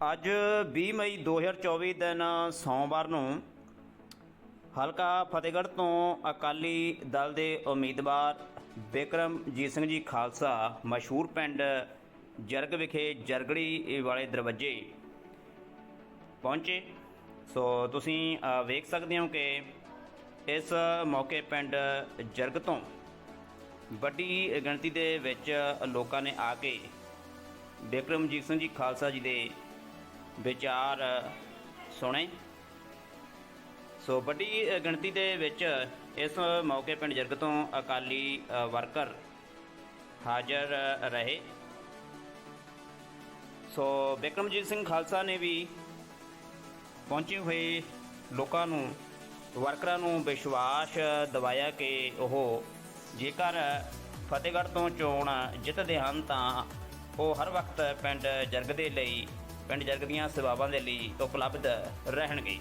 ਅੱਜ 20 ਮਈ 2024 ਦਿਨ ਸੋਮਵਾਰ ਨੂੰ ਹਲਕਾ ਫਤਿਹਗੜ੍ਹ ਤੋਂ ਅਕਾਲੀ ਦਲ ਦੇ ਉਮੀਦਵਾਰ ਬਿਕਰਮਜੀਤ ਸਿੰਘ ਜੀ ਖਾਲਸਾ ਮਸ਼ਹੂਰ ਪਿੰਡ ਜਰਗ ਵਿਖੇ ਜਰਗੜੀ ਵਾਲੇ ਦਰਵਾਜ਼ੇ ਪਹੁੰਚੇ। ਸੋ ਤੁਸੀਂ ਵੇਖ ਸਕਦੇ ਹੋ ਕਿ ਇਸ ਮੌਕੇ ਪਿੰਡ ਜਰਗ ਤੋਂ ਵੱਡੀ ਗਿਣਤੀ ਦੇ ਵਿੱਚ ਲੋਕਾਂ ਨੇ ਆ ਕੇ ਬਿਕਰਮਜੀਤ ਸਿੰਘ ਜੀ ਖਾਲਸਾ ਜੀ ਦੇ ਵਿਚਾਰ ਸੁਣੇ। ਸੋ ਵੱਡੀ ਗਿਣਤੀ ਦੇ ਵਿੱਚ ਇਸ ਮੌਕੇ ਪਿੰਡ ਜਰਗ ਤੋਂ ਅਕਾਲੀ ਵਰਕਰ ਹਾਜ਼ਰ ਰਹੇ। ਸੋ ਬਿਕਰਮਜੀਤ ਸਿੰਘ ਖਾਲਸਾ ਨੇ ਵੀ ਪਹੁੰਚੇ ਹੋਏ ਲੋਕਾਂ ਨੂੰ, ਵਰਕਰਾਂ ਨੂੰ ਵਿਸ਼ਵਾਸ ਦਿਵਾਇਆ ਕਿ ਉਹ ਜੇਕਰ ਫਤਿਹਗੜ੍ਹ ਤੋਂ ਚੋਣ ਜਿੱਤਦੇ ਹਨ ਤਾਂ ਉਹ ਹਰ ਵਕਤ ਪਿੰਡ ਜਰਗ ਦੇ ਲਈ ਪਿੰਡ ਜਰਗ ਦੀਆਂ ਸੇਵਾਵਾਂ ਦੇ ਲਈ ਉਪਲਬਧ ਰਹਿਣਗੇ।